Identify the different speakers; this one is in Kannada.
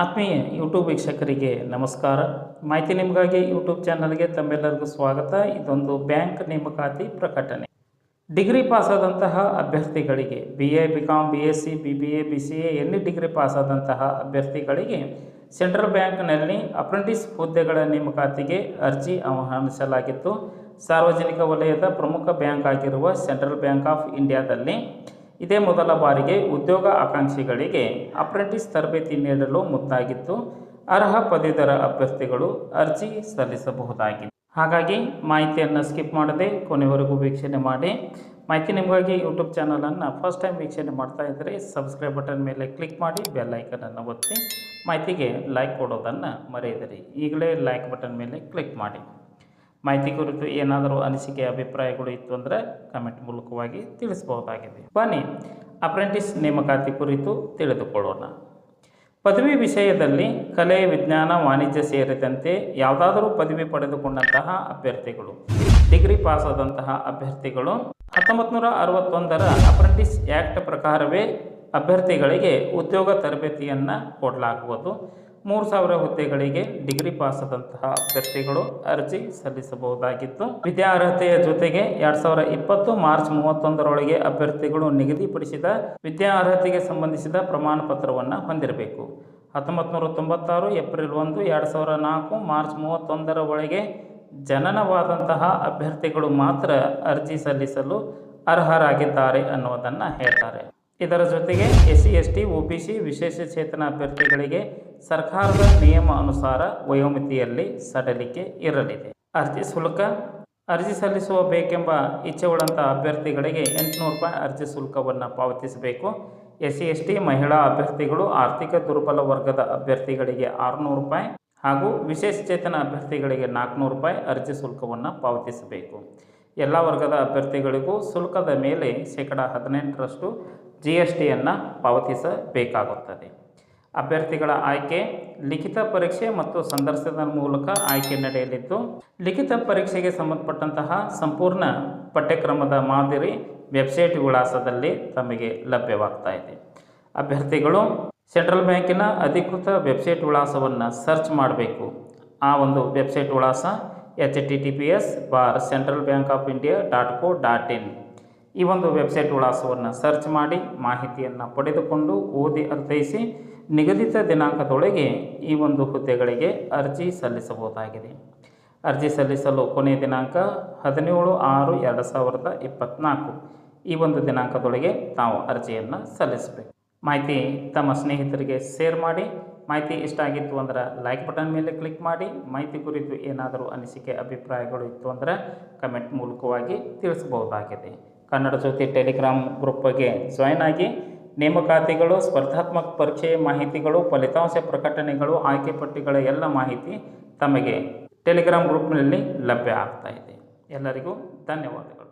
Speaker 1: ಆತ್ಮೀಯ ಯೂಟ್ಯೂಬ್ ವೀಕ್ಷಕರಿಗೆ ನಮಸ್ಕಾರ. ಮಾಹಿತಿ ನಿಮಗಾಗಿ ಯೂಟ್ಯೂಬ್ ಚಾನಲ್ಗೆ ತಮ್ಮೆಲ್ಲರಿಗೂ ಸ್ವಾಗತ. ಇದೊಂದು ಬ್ಯಾಂಕ್ ನೇಮಕಾತಿ ಪ್ರಕಟಣೆ. ಡಿಗ್ರಿ ಪಾಸಾದಂತಹ ಅಭ್ಯರ್ಥಿಗಳಿಗೆ B A B com B S C B B A B C A any degree ಪಾಸಾದಂತಹ ಅಭ್ಯರ್ಥಿಗಳಿಗೆ ಸೆಂಟ್ರಲ್ ಬ್ಯಾಂಕ್ನಲ್ಲಿ ಅಪ್ರೆಂಟಿಸ್ ಹುದ್ದೆಗಳ ನೇಮಕಾತಿಗೆ ಅರ್ಜಿ ಆಹ್ವಾನಿಸಲಾಗಿತ್ತು. ಸಾರ್ವಜನಿಕ ವಲಯದ ಪ್ರಮುಖ ಬ್ಯಾಂಕ್ ಆಗಿರುವ ಸೆಂಟ್ರಲ್ ಬ್ಯಾಂಕ್ ಆಫ್ ಇಂಡಿಯಾದಲ್ಲಿ ಇದೇ ಮೊದಲ ಬಾರಿಗೆ ಉದ್ಯೋಗ ಆಕಾಂಕ್ಷಿಗಳಿಗೆ ಅಪ್ರೆಂಟಿಸ್ ತರಬೇತಿ ನೀಡಲು ಮುಂದಾಗಿದ್ದು, ಅರ್ಹ ಪದವೀಧರ ಅಭ್ಯರ್ಥಿಗಳು ಅರ್ಜಿ ಸಲ್ಲಿಸಬಹುದಾಗಿದೆ. ಹಾಗಾಗಿ ಮಾಹಿತಿಯನ್ನು ಸ್ಕಿಪ್ ಮಾಡದೆ ಕೊನೆವರೆಗೂ ವೀಕ್ಷಣೆ ಮಾಡಿ. ಮಾಹಿತಿ ನಿಮಗಾಗಿ ಯೂಟ್ಯೂಬ್ ಚಾನಲನ್ನು ಫಸ್ಟ್ ಟೈಮ್ ವೀಕ್ಷಣೆ ಮಾಡ್ತಾ ಇದ್ದರೆ ಸಬ್ಸ್ಕ್ರೈಬ್ ಬಟನ್ ಮೇಲೆ ಕ್ಲಿಕ್ ಮಾಡಿ, ಬೆಲ್ ಐಕನನ್ನು ಒತ್ತಿ. ಮಾಹಿತಿಗೆ ಲೈಕ್ ಕೊಡೋದನ್ನು ಮರೆಯದಿರಿ. ಈಗಲೇ ಲೈಕ್ ಬಟನ್ ಮೇಲೆ ಕ್ಲಿಕ್ ಮಾಡಿ. ಮಾಹಿತಿ ಕುರಿತು ಏನಾದರೂ ಅನಿಸಿಕೆ, ಅಭಿಪ್ರಾಯಗಳು ಇತ್ತು ಅಂದರೆ ಕಮೆಂಟ್ ಮೂಲಕವಾಗಿ ತಿಳಿಸಬಹುದಾಗಿದೆ. ಬನ್ನಿ ಅಪ್ರೆಂಟಿಸ್ ನೇಮಕಾತಿ ಕುರಿತು ತಿಳಿದುಕೊಳ್ಳೋಣ. ಪದವಿ ವಿಷಯದಲ್ಲಿ ಕಲೆ, ವಿಜ್ಞಾನ, ವಾಣಿಜ್ಯ ಸೇರಿದಂತೆ ಯಾವುದಾದರೂ ಪದವಿ ಪಡೆದುಕೊಂಡಂತಹ ಅಭ್ಯರ್ಥಿಗಳು, ಡಿಗ್ರಿ ಪಾಸಾದಂತಹ ಅಭ್ಯರ್ಥಿಗಳು ಹತ್ತೊಂಬತ್ತು ನೂರ ಅರವತ್ತೊಂದರ ಅಪ್ರೆಂಟಿಸ್ ಆ್ಯಕ್ಟ್ ಪ್ರಕಾರವೇ ಅಭ್ಯರ್ಥಿಗಳಿಗೆ ಉದ್ಯೋಗ ತರಬೇತಿಯನ್ನು ಕೊಡಲಾಗುವುದು. ಮೂರು ಸಾವಿರ ಹುದ್ದೆಗಳಿಗೆ ಡಿಗ್ರಿ ಆದಂತಹ ಅಭ್ಯರ್ಥಿಗಳು ಅರ್ಜಿ ಸಲ್ಲಿಸಬಹುದಾಗಿತ್ತು. ವಿದ್ಯಾರ್ಹತೆಯ ಜೊತೆಗೆ ಎರಡ್ ಸಾವಿರ ಇಪ್ಪತ್ತು ಮಾರ್ಚ್ ಮೂವತ್ತೊಂದರೊಳಗೆ ಅಭ್ಯರ್ಥಿಗಳು ನಿಗದಿಪಡಿಸಿದ ವಿದ್ಯಾರ್ಹತೆಗೆ ಸಂಬಂಧಿಸಿದ ಪ್ರಮಾಣ ಪತ್ರವನ್ನು ಹೊಂದಿರಬೇಕು. ಹತ್ತೊಂಬತ್ತು ನೂರ ತೊಂಬತ್ತಾರು ಏಪ್ರಿಲ್ ಒಂದು ಎರಡು ಸಾವಿರ ನಾಲ್ಕು ಮಾರ್ಚ್ ಮೂವತ್ತೊಂದರ ಒಳಗೆ ಜನನವಾದಂತಹ ಅಭ್ಯರ್ಥಿಗಳು ಮಾತ್ರ ಅರ್ಜಿ ಸಲ್ಲಿಸಲು ಅರ್ಹರಾಗಿದ್ದಾರೆ ಅನ್ನೋದನ್ನು ಹೇಳ್ತಾರೆ. ಇದರ ಜೊತೆಗೆ S C S T O B C ವಿಶೇಷ ಚೇತನ ಅಭ್ಯರ್ಥಿಗಳಿಗೆ ಸರ್ಕಾರದ ನಿಯಮ ಅನುಸಾರ ವಯೋಮಿತಿಯಲ್ಲಿ ಸಡಲಿಕೆ ಇರಲಿದೆ. ಅರ್ಜಿ ಶುಲ್ಕ, ಅರ್ಜಿ ಸಲ್ಲಿಸುವ ಬೇಕೆಂಬ ಇಚ್ಛೆ ಉಳ್ಳಂಥ ಅಭ್ಯರ್ಥಿಗಳಿಗೆ ಎಂಟುನೂರು ರೂಪಾಯಿ ಅರ್ಜಿ ಶುಲ್ಕವನ್ನು ಪಾವತಿಸಬೇಕು. ಎಸ್ ಸಿ ಎಸ್ ಟಿ ಮಹಿಳಾ ಅಭ್ಯರ್ಥಿಗಳು ಆರ್ಥಿಕ ದುರ್ಬಲ ವರ್ಗದ ಅಭ್ಯರ್ಥಿಗಳಿಗೆ ಆರುನೂರು ರೂಪಾಯಿ ಹಾಗೂ ವಿಶೇಷಚೇತನ ಅಭ್ಯರ್ಥಿಗಳಿಗೆ ನಾಲ್ಕುನೂರು ರೂಪಾಯಿ ಅರ್ಜಿ ಶುಲ್ಕವನ್ನು ಪಾವತಿಸಬೇಕು. ಎಲ್ಲ ವರ್ಗದ ಅಭ್ಯರ್ಥಿಗಳಿಗೂ ಶುಲ್ಕದ ಮೇಲೆ ಶೇಕಡ ಹದಿನೆಂಟರಷ್ಟು ಜಿ ಎಸ್ ಟಿಯನ್ನು ಪಾವತಿಸಬೇಕಾಗುತ್ತದೆ. ಅಭ್ಯರ್ಥಿಗಳ ಆಯ್ಕೆ, ಲಿಖಿತ ಪರೀಕ್ಷೆ ಮತ್ತು ಸಂದರ್ಶನದ ಮೂಲಕ ಆಯ್ಕೆ ನಡೆಯಲಿದ್ದು, ಲಿಖಿತ ಪರೀಕ್ಷೆಗೆ ಸಂಬಂಧಪಟ್ಟಂತಹ ಸಂಪೂರ್ಣ ಪಠ್ಯಕ್ರಮದ ಮಾದರಿ ವೆಬ್ಸೈಟ್ ವಿಳಾಸದಲ್ಲಿ ತಮಗೆ ಲಭ್ಯವಾಗ್ತಾ ಇದೆ. ಅಭ್ಯರ್ಥಿಗಳು ಸೆಂಟ್ರಲ್ ಬ್ಯಾಂಕಿನ ಅಧಿಕೃತ ವೆಬ್ಸೈಟ್ ವಿಳಾಸವನ್ನು ಸರ್ಚ್ ಮಾಡಬೇಕು. ಆ ಒಂದು ವೆಬ್ಸೈಟ್ ವಿಳಾಸ H T T P S bar central bank of India dot co dot in. ಈ ಒಂದು ವೆಬ್ಸೈಟ್ ವಿಳಾಸವನ್ನು ಸರ್ಚ್ ಮಾಡಿ ಮಾಹಿತಿಯನ್ನು ಪಡೆದುಕೊಂಡು ಓದಿ ಅರ್ಥೈಸಿ ನಿಗದಿತ ದಿನಾಂಕದೊಳಗೆ ಈ ಒಂದು ಹುದ್ದೆಗಳಿಗೆ ಅರ್ಜಿ ಸಲ್ಲಿಸಬಹುದಾಗಿದೆ. ಅರ್ಜಿ ಸಲ್ಲಿಸಲು ಕೊನೆಯ ದಿನಾಂಕ ಹದಿನೇಳು ಆರು ಎರಡು ಸಾವಿರದ ಇಪ್ಪತ್ತ್ನಾಲ್ಕು ಈ ಒಂದು ದಿನಾಂಕದೊಳಗೆ ತಾವು ಅರ್ಜಿಯನ್ನು ಸಲ್ಲಿಸಬೇಕು. ಮಾಹಿತಿ ತಮ್ಮ ಸ್ನೇಹಿತರಿಗೆ ಶೇರ್ ಮಾಡಿ. ಮಾಹಿತಿ ಇಷ್ಟ ಆಗಿತ್ತು ಅಂದ್ರೆ ಲೈಕ್ ಬಟನ್ ಮೇಲೆ ಕ್ಲಿಕ್ ಮಾಡಿ. ಮಾಹಿತಿ ಕುರಿತು ಏನಾದರೂ ಅನಿಸಿಕೆ, ಅಭಿಪ್ರಾಯಗಳು ಇತ್ತು ಅಂದರೆ ಕಮೆಂಟ್ ಮೂಲಕವಾಗಿ ತಿಳಿಸಬಹುದಾಗಿದೆ. ಕನ್ನಡ ಜ್ಯೋತಿ ಟೆಲಿಗ್ರಾಮ್ ಗ್ರೂಪ್ಗೆ ಜಾಯ್ನ್ ಆಗಿ ನೇಮಕಾತಿಗಳು, ಸ್ಪರ್ಧಾತ್ಮಕ ಪರೀಕ್ಷೆ ಮಾಹಿತಿಗಳು, ಫಲಿತಾಂಶ ಪ್ರಕಟಣೆಗಳು, ಆಯ್ಕೆ ಪಟ್ಟಿಗಳ ಎಲ್ಲ ಮಾಹಿತಿ ತಮಗೆ ಟೆಲಿಗ್ರಾಮ್ ಗ್ರೂಪ್ನಲ್ಲಿ ಲಭ್ಯ ಆಗ್ತಾ ಇದೆ. ಎಲ್ಲರಿಗೂ ಧನ್ಯವಾದಗಳು.